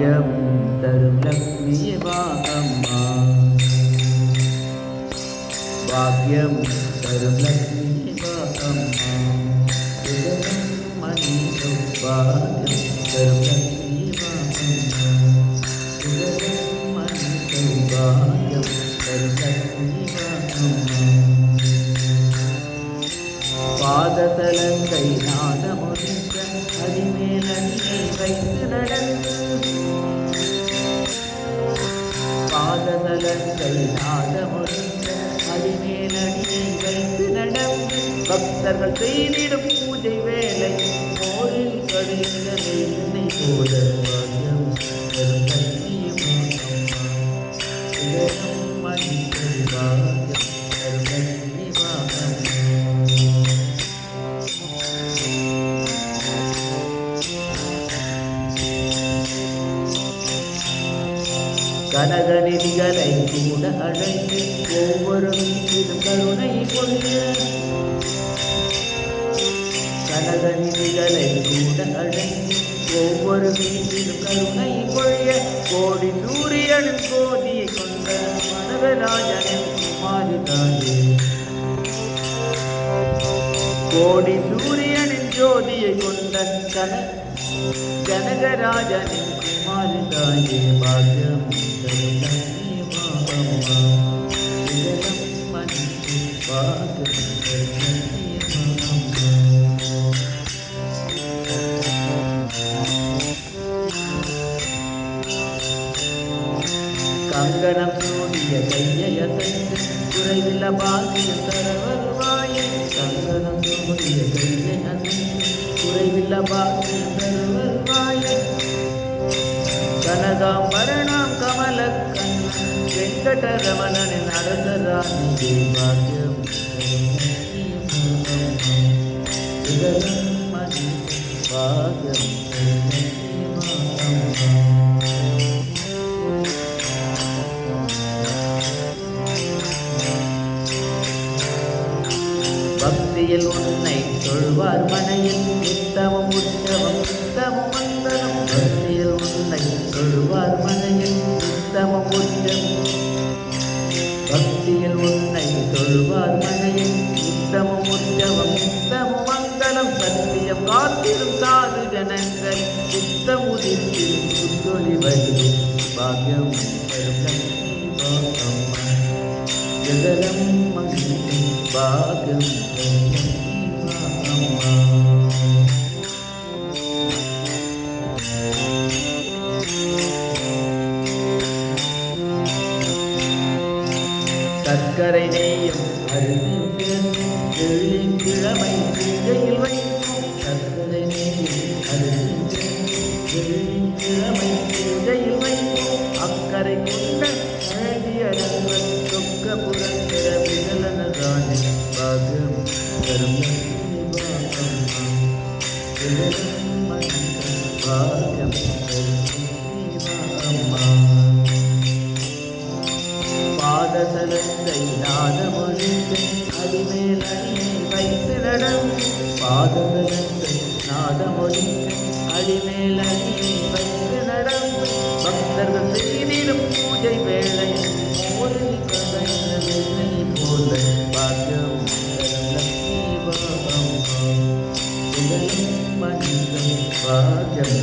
பாக்கியமும் தரும் லக்ஷ்மியே வா பாக்கியமும் தரும் லக்ஷ்மியே வா அம்மா. சுகரம் மணி பாக்யம் தரும் லக்ஷ்மியே வா மணி தரும் லக்ஷ்மியே பாததலங்கை நாதமுடிக்க அடிமேலடியை வைத்து நடந்து பாததலங்கை நாதமுடிக்க அடிமேலடியை வைத்து நடந்து பக்தர்கள் செய்திடும் பூஜை வேலை கோயில் கடிந்த போல. கனகநிதிகளை கூட அழைத்து ஒவ்வொரு வீட்டிலும் கருணை கொண்டு கனகநிதிகளை கூட அழைத்து ஒவ்வொரு வீட்டிலும் கருணை கொள்ள கோடி சூரியனின் கோதியை கொண்ட மனவராஜனின் குமாரிதாயே. கோடி சூரியனின் ஜோதியை கொண்ட கன ஜனகராஜனின் குமாரிதாயே பாக்யம் தரும் கங்கணம் சூடிய கையை அசைத்து பாக்கியம் தர வருவாயே கங்கணம் சூடிய கையை அசைந்து குறைவில்ல பாக்கியம் கனகாம்பரணம் கமல வெங்கடரமணனின் அரசராணி பாக்கியம் பாகம் பக்தியில் உன்னை சொல்வார் மனையில் நித்தமும் நித்தமும் உன்னை சொல்வார் மனையில் நித்தமும் உற்சவம் நித்தமும் மங்களம் சத்தியம் காத்திரும் சாது ஜனங்கள். சித்தம் உதிர்த்திடும் சுத்தொழி வழி பாக்யம் பாகம் லக்ஷ்மி பாகம்மா ஜகலம் மகிழ்ச்சி பாகம் சர்க்கரை நெய்யும் கிழமை திகையில் வெள்ளிக்கிழமை பூஜையில் வைக்கும் சர்க்கரை நெய்யும் அரிசியும் சேர்ந்து வைக்கும் அக்கறை கொண்ட அழகிய ரங்கன் சொக்க புரந்திர விகலன பாகம் பாகம். பாததலத்தை நாதமொழித்து அடிமேல் அடியை வைத்து நடம் பாததலத்தை நாதமொழித்து அடிமேல் அடியை வைத்து நடம் பக்தர்கள் செய்திடும் பூஜை வேளை மோரில் கதைந்த போல பாக்கியம் பாக்கியம்